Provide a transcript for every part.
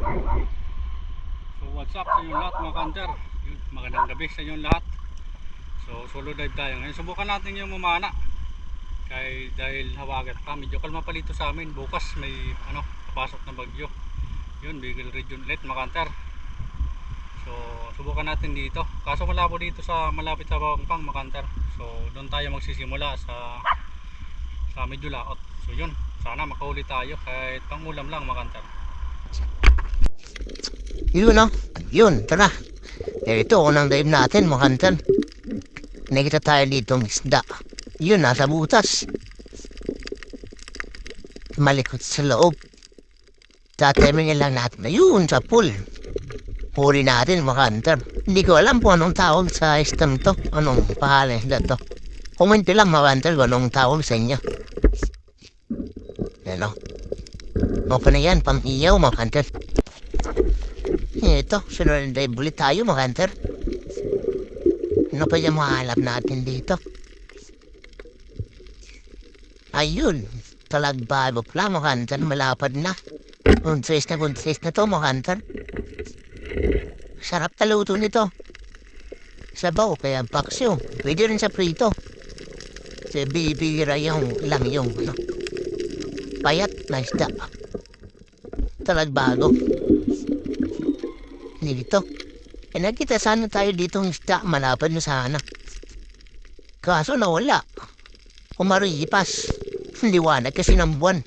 So what's up sa inyo lahat mga kanter? Magandang gabi sa inyo lahat. So solo dive tayo ngayon. Subukan natin yung mamana. Kay dahil hawagat pa, medyo kalma pa dito sa amin. Bukas may ano, papasok na bagyo. Yun, Bigel Region ulit mga kanter. So subukan natin dito. Kaso malabo dito sa malapit sa Bangpang mga kanter. So doon tayo magsisimula sa sa medyo laot. So yun, sana makahuli tayo kahit pangulam lang mga kanter. Yun no? Yun, tara. Eh, ito, unang dive natin, mga hunter. Nakita tayo dito ng isda. Yun, nasa butas. Malikot sa loob. Tatemingin lang natin na yun sa pool. Huli natin, mga hunter. Hindi ko alam kung anong tawag sa istem to. Anong pangalan isda to. Komento lang, mga hunter, kung anong tawag sa inyo. Yan o. Okay na yan, pang iyaw, mga hunter. Ito, sunod na dive ulit tayo mga hunter. Ano pa yung mahalap natin dito? Ayun, talagbago pala mga hunter, malapad na. Bunsis na bunsis na to mga hunter. Sarap taluto nito. Sabaw, kaya paksyo. Pwede rin sa prito. Sa bibira yung lang yung ano, payat na isda. Talagbago dito. Eh nakita sana tayo dito ng isda, malapad na sana. Kaso nawala. Umaripas. Liwanag kasi ng buwan.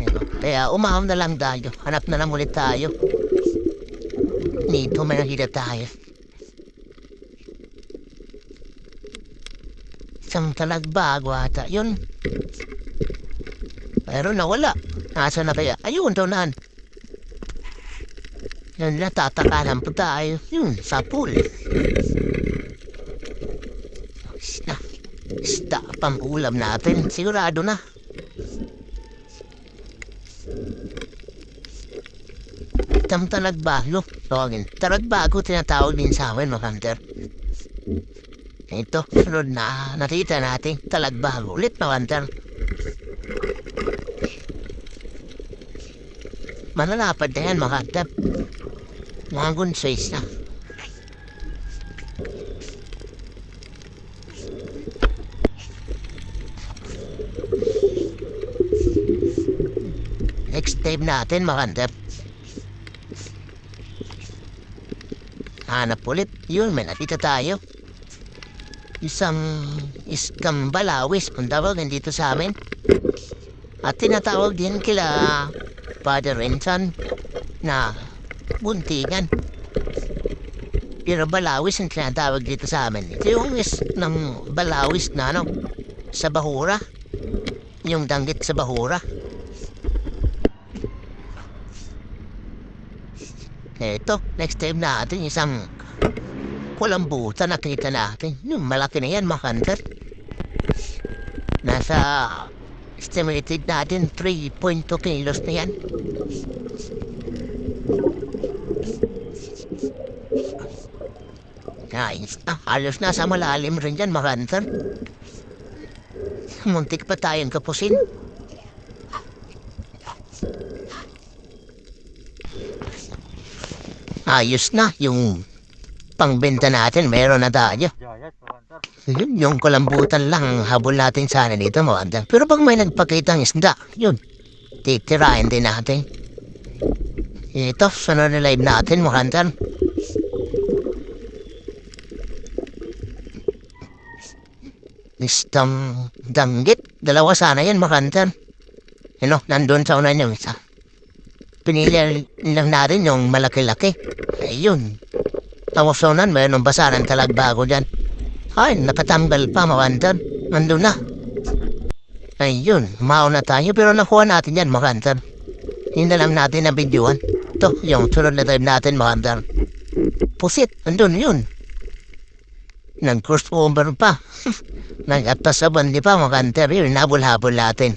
Ayun, Kaya umahon na lang tayo. Hanap na lang ulit tayo. Dito may nakita tayo. Isang talagbago ata. Yun. Pero nawala. Nasa na kaya? Ayun, tunan. Yan na, tatakalan po tayo. Yun, sa pool. Isda. Isda, pang ulam natin. Sigurado na. Tam talagbago. Tawagin. Talagbago tinatawag din sa amin, mga hunter. Ito, sunod na nakita natin talagbago. Ulit, mga hunter. Manalapad na yan, mga. Mga good size na. Next time natin, mga. Hanap ulit. Yun, may nakita tayo. Isang iskang balawis kung tawagin dito sa amin. At tinatawag din kila Father and na buntingan. Pero balawis ang tinatawag dito sa amin. Ito yung is ng balawis na ano, sa bahura. Yung danggit sa bahura. Ito, next time natin isang kulambutan nakita natin. Yung malaki na yan, mga hunter. Nasa estimated natin 3.2 kilos na yan. Nice. Ah, halos nasa malalim rin dyan, mga hunter. Muntik pa tayong kapusin. Ayos na yung pangbenta natin, meron na tayo. Yun, yung kulambutan lang ang habol natin sana dito, mga. Pero pag may nagpakita ng isda, yun, titirahin din natin. Ito, sunod na live natin, hunter. Isang danggit. Dalawa sana yan, mga hunter. Ano, nandun sa unan yung isa. Pinili lang natin yung malaki-laki. Ayun. Tapos unan, mayroon basa ng talagbago dyan. Ay, nakatanggal pa, hunter. Nandun na. Ayun, mauna tayo pero nakuha natin yan, hunter. Hindi na lang natin na videoan. Ito, yung sunod na time natin, mga hunter. Pusit, andun yun. Nag-cross over pa. Nag-atasaban di pa, mga hunter. Yun, nabul-habol natin.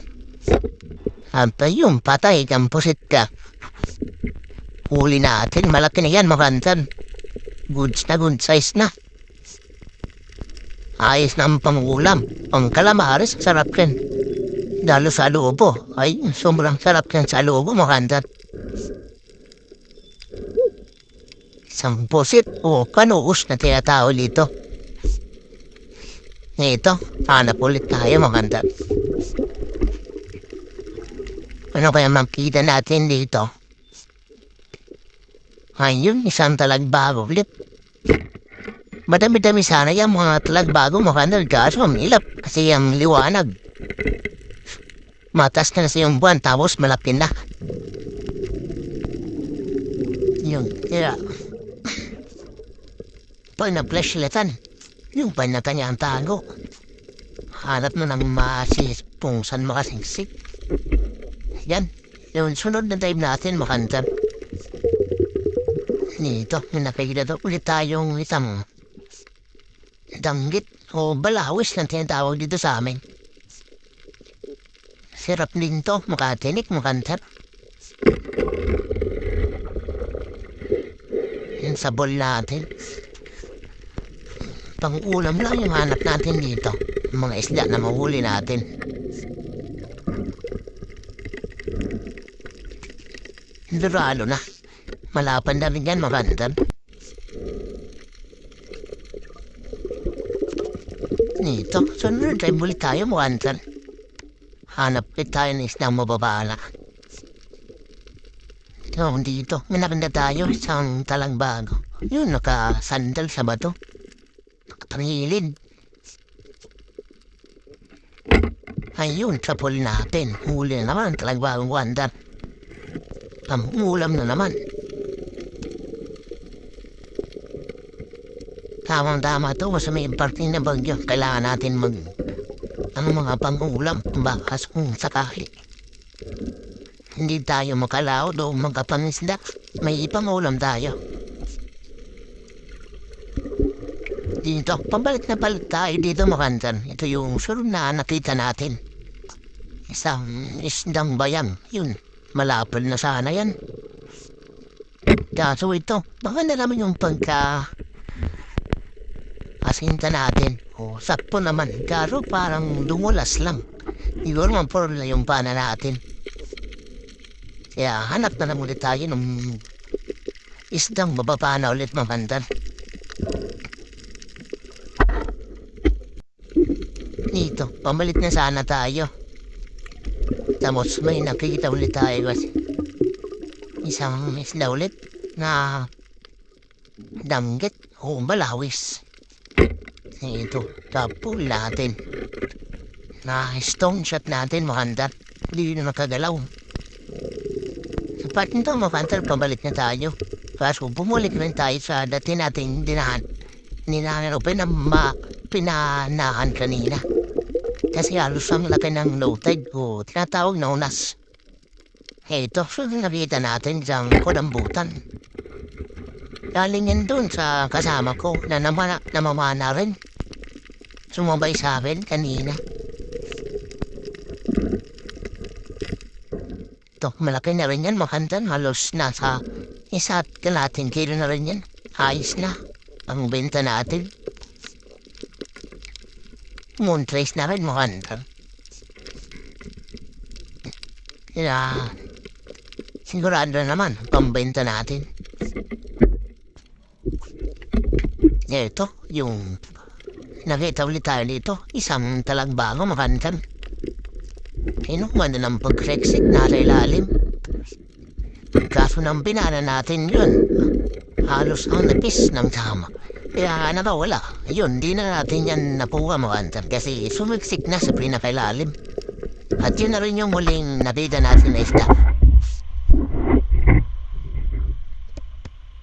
At yung patay kang pusit ka. Huli natin, malaki na yan, mga hunter. Goods na good size na. Ayos na ang pangulam. Ang calamares, sarap rin. Lalo sa adobo. Ay, sobrang sarap yan sa adobo, mga kantan. Isang pusit o kanuus na tinatawag dito. Ito, hanap ulit tayo, mga kantan. Ano kaya makita natin dito? Ayun, isang talagbago ulit. Madami-dami sana yung mga talagbago makandal kaso umilap kasi yung liwanag. Matas na sa yung buwan tapos malapit na. Yung kaya pag na-flashlightan, yung pa na kanya ang tago. Hanap na ng masipong saan makasingsik. Yan, yung sunod na time natin makanta. Nito, nakikita to, ulit tayong isang danggit o balawis na tinatawag dito sa amin. Sirap din to, makatinik, makantar. Yung sabol natin. Pang-ulam lang yung hanap natin dito. Mga isda na mahuli natin. Duralo na. Malapan na rin yan, makantar. Nito, sunod tayo muli tayo, makantar. Hanap ulit tayo ng isang mababala. So, dito, may nakanda tayo, isang talang bago. Yun, nakasandal sa bato. Nakatangilid. Ayun, trapol natin. Huli na naman, talang bagong wandar. Pamulam na naman. Tamang-tama to, sa may parting na bagyo. Kailangan natin mag... Ano mga pangulam, bakas kung sakali. Hindi tayo makalaw o magkapanisda. May ipangulam tayo. Dito, pabalik na balik tayo dito makantan. Ito yung sunod na nakita natin. Isang isdang bayan. Yun, malapad na sana yan. Kaso ito, baka na naman yung pagka... Asinta natin. O, sakpo naman. Karo parang dumulas lang. Siguro man na yung pana natin. Kaya hanap na lang ulit tayo ng isdang mababa na ulit mamandan. Dito, pamalit na sana tayo. Tapos may nakikita ulit tayo kasi isang isda ulit na damgit o balawis. Ito, tapol natin. Na stone shot natin makandar. Hindi na nakagalaw. Sa part nito, makandar, pabalik na tayo. Kaso bumalik rin tayo sa dati nating dinahan. Ninahan o pinama, pinanahan kanina. Kasi halos ang laki ng tide o tinatawag na unas. Ito, so nakita natin sa kodambutan. Galing yan doon sa kasama ko na namana, namamana rin. Sumabay sa akin kanina. Ito, malaki na rin yan, makantan. Halos nasa isa at kalating kilo na rin yan. Ayos na ang benta natin. Moontrace na rin, makantan. Kaya, sigurado naman, pambenta natin. Ito, yung nakita ulit tayo dito, isang talagbago makantan. Inukman na ng pagkreksik nasa ilalim. Kaso nang binana natin yun, halos ang napis ng tama. Kaya nawawala. Yun, di na natin yan napuha makantan kasi sumiksik na sa pinakailalim. At yun na rin yung muling nabida natin na isda.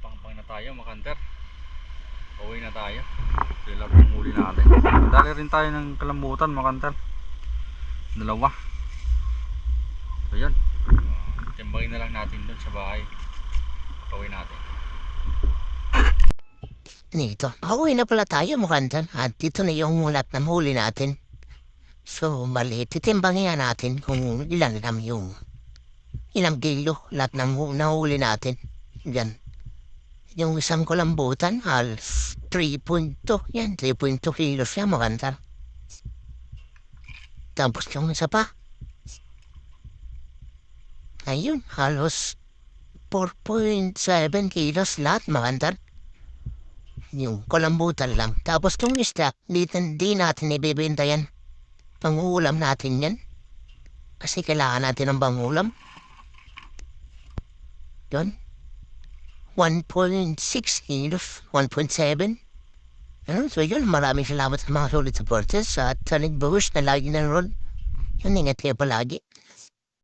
Pangpang na tayo, makanter. Uwi na tayo. Sila pang huli natin. Dali rin tayo ng kalambutan, makanter. Dalawa. So yun. Timbangin na lang natin dun sa bahay. Pauwi natin. Nito, pauwi na pala tayo mukantan at dito na yung mulat na huli natin. So, mali, titimbangin nga natin kung ilan lang yung ilang kilo lahat ng hu- nahuli natin. Yan. Yung isang kulambutan, halos 3.2. Yan, 3.2 kilos yan, mukantan. Tapos yung isa pa, Ayun, halos 4.7 kilos lahat mga kantar. Yung kulambutan lang. Tapos kung isda, di, di natin ibibenta yan. Pangulam natin yan. Kasi kailangan natin ng pangulam. Yun. 1.6 kilos. 1.7. Ano, so yun, maraming salamat sa mga solid supporters at sa nagbuhos na lagi ng roll. Yun, ingat kayo palagi.